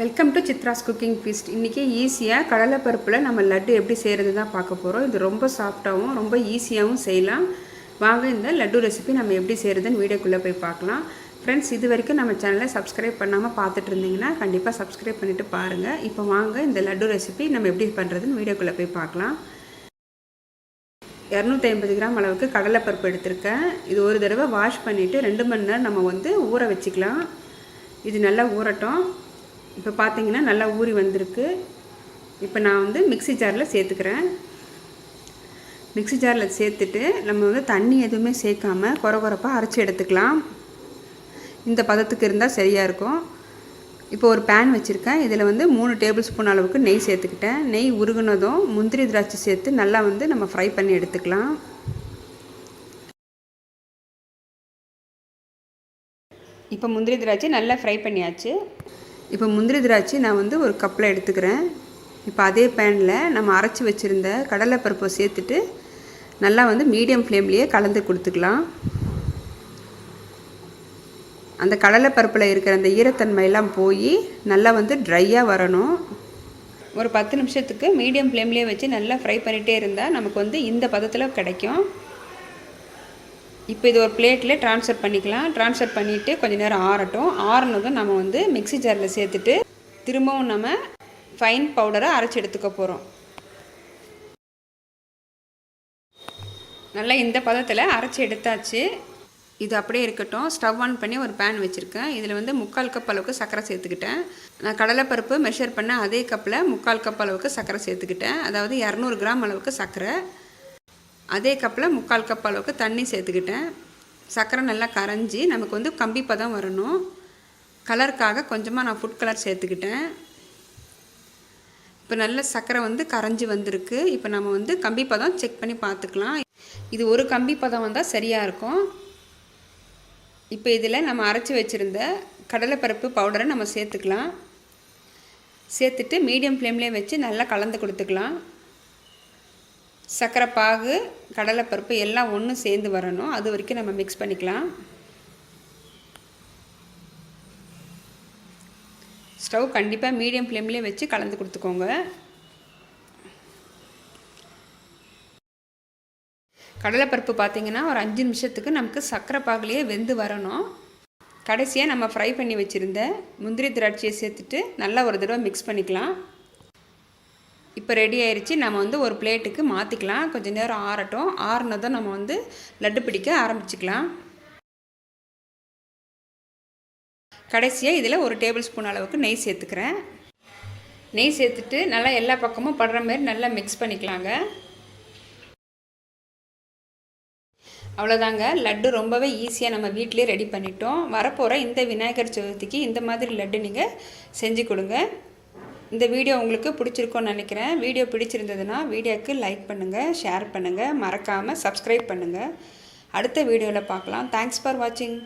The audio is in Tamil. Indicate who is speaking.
Speaker 1: Welcome to Chitra's cooking feast இன்றைக்கி ஈஸியாக கடலைப்பருப்பில் நம்ம லட்டு எப்படி செய்கிறது தான் பார்க்க போகிறோம் இது ரொம்ப சாஃப்டாகவும் ரொம்ப ஈஸியாகவும் செய்யலாம். வாங்க இந்த லட்டு ரெசிபி நம்ம எப்படி செய்கிறதுன்னு வீடியோக்குள்ளே போய் பார்க்கலாம். ஃப்ரெண்ட்ஸ் இது வரைக்கும் நம்ம சேனலை சப்ஸ்கிரைப் பண்ணாமல் பார்த்துட்டு இருந்தீங்கன்னா கண்டிப்பாக சப்ஸ்கிரைப் பண்ணிவிட்டு பாருங்கள் இப்போ வாங்க இந்த லட்டு ரெசிபி நம்ம எப்படி பண்ணுறதுன்னு வீடியோக்குள்ளே போய் பார்க்கலாம். இரநூத்தி ஐம்பது கிராம் அளவுக்கு கடலைப்பருப்பு எடுத்திருக்கேன். இது ஒரு தடவை வாஷ் பண்ணிவிட்டு ரெண்டு மணி நேரம் நம்ம வந்து ஊற வச்சுக்கலாம். இது நல்லா ஊறட்டும். இப்போ பார்த்தீங்கன்னா நல்லா ஊறி வந்திருக்கு. இப்போ நான் வந்து மிக்ஸி ஜாரில் சேர்த்துக்கிறேன். மிக்ஸி ஜாரில் சேர்த்துட்டு நம்ம வந்து தண்ணி எதுவுமே சேர்க்காம குறை குறைப்பாக அரைச்சி எடுத்துக்கலாம். இந்த பதத்துக்கு இருந்தால் சரியாக இருக்கும். இப்போ ஒரு பேன் வச்சுருக்கேன். இதில் வந்து மூணு டேபிள் ஸ்பூன் அளவுக்கு நெய் சேர்த்துக்கிட்டேன். நெய் உருகுனதும் முந்திரி திராட்சை சேர்த்து நல்லா வந்து நம்ம ஃப்ரை பண்ணி எடுத்துக்கலாம். இப்போ முந்திரி திராட்சை நல்லா ஃப்ரை பண்ணியாச்சு. இப்போ முந்திரி திராட்சை நான் வந்து ஒரு கப்பில் எடுத்துக்கிறேன். இப்போ அதே பேனில் நம்ம அரைச்சி வச்சுருந்த கடலைப்பருப்பை சேர்த்துட்டு நல்லா வந்து மீடியம் ஃப்ளேம்லேயே கலந்து கொடுத்துக்கலாம். அந்த கடலைப்பருப்பில் இருக்கிற அந்த ஈரத்தன்மையெல்லாம் போய் நல்லா வந்து ட்ரையாக வரணும். ஒரு பத்து நிமிஷத்துக்கு மீடியம் ஃப்ளேம்லேயே வச்சு நல்லா ஃப்ரை பண்ணிகிட்டே இருந்தால் நமக்கு வந்து இந்த பதத்தில் கிடைக்கும். இப்போ இது ஒரு பிளேட்டில் ட்ரான்ஸ்ஃபர் பண்ணிக்கலாம். ட்ரான்ஸ்ஃபர் பண்ணிவிட்டு கொஞ்சம் நேரம் ஆறட்டும். ஆறுனதும் நம்ம வந்து மிக்ஸி ஜாரில் சேர்த்துட்டு திரும்பவும் நம்ம ஃபைன் பவுடரை அரைச்சி எடுத்துக்க போகிறோம் நல்லா இந்த பதத்தில் அரைச்சி எடுத்தாச்சு. இது அப்படியே இருக்கட்டும். ஸ்டவ் ஆன் பண்ணி ஒரு பேன் வச்சுருக்கேன். இதில் வந்து முக்கால் கப் அளவுக்கு சர்க்கரை சேர்த்துக்கிட்டேன். நான் கடலைப்பருப்பு மெஷர் பண்ண அதே கப்பில் முக்கால் கப் அளவுக்கு சர்க்கரை சேர்த்துக்கிட்டேன். அதாவது இரநூறு கிராம் அளவுக்கு சர்க்கரை. அதே கப்பில் முக்கால் கப் அளவுக்கு தண்ணி சேர்த்துக்கிட்டேன். சர்க்கரை நல்லா கரைஞ்சி நமக்கு வந்து கம்பி பதம் வரணும். கலருக்காக கொஞ்சமாக நான் ஃபுட் கலர் சேர்த்துக்கிட்டேன். இப்போ நல்ல சர்க்கரை வந்து கரைஞ்சி வந்திருக்கு. இப்போ நம்ம வந்து கம்பி பதம் செக் பண்ணி பார்த்துக்கலாம். இது ஒரு கம்பி பதம் வந்தால் சரியாக இருக்கும். இப்போ இதில் நம்ம அரைச்சி வச்சுருந்த கடலைப்பருப்பு பவுடரை நம்ம சேர்த்துக்கலாம். சேர்த்துட்டு மீடியம் ஃப்ளேம்லேயே வச்சு நல்லா கலந்து கொடுத்துக்கலாம். சர்க்கரை பாகு கடலைப்பருப்பு எல்லாம் ஒன்று சேர்ந்து வரணும். அது வரைக்கும் நம்ம மிக்ஸ் பண்ணிக்கலாம். ஸ்டவ் கண்டிப்பாக மீடியம் ஃப்ளேம்லேயே வச்சு கலந்து கொடுத்துக்கோங்க. கடலைப்பருப்பு பார்த்திங்கன்னா ஒரு அஞ்சு நிமிஷத்துக்கு நமக்கு சர்க்கரை பாகுலேயே வெந்து வரணும். கடைசியாக நம்ம ஃப்ரை பண்ணி வச்சுருந்த முந்திரி திராட்சையை சேர்த்துட்டு நல்லா ஒரு தடவை மிக்ஸ் பண்ணிக்கலாம். இப்போ ரெடி ஆயிடுச்சு நம்ம வந்து ஒரு பிளேட்டுக்கு மாற்றிக்கலாம் கொஞ்சம் நேரம் ஆறட்டும். ஆறுனதும் நம்ம வந்து லட்டு பிடிக்க ஆரம்பிச்சுக்கலாம். கடைசியாக இதில் ஒரு டேபிள் ஸ்பூன் அளவுக்கு நெய் சேர்த்துக்கிறேன். நெய் சேர்த்துட்டு நல்லா எல்லா பக்கமும் படுற மாதிரி நல்லா மிக்ஸ் பண்ணிக்கலாங்க. அவ்வளோதாங்க லட்டு ரொம்பவே ஈஸியாக நம்ம வீட்டிலே ரெடி பண்ணிட்டோம். வரப்போகிற இந்த விநாயகர் சதுர்த்திக்கு இந்த மாதிரி லட்டு நீங்கள் செஞ்சு கொடுங்க. இந்த வீடியோ உங்களுக்கு பிடிச்சிருக்கோன்னு நினைக்கிறேன். வீடியோ பிடிச்சிருந்ததுன்னா வீடியோக்கு லைக் பண்ணுங்கள் ஷேர் பண்ணுங்கள் மறக்காமல் சப்ஸ்கிரைப் பண்ணுங்கள் அடுத்த வீடியோவில் பார்க்கலாம். தேங்க்ஸ் ஃபார் வாட்சிங்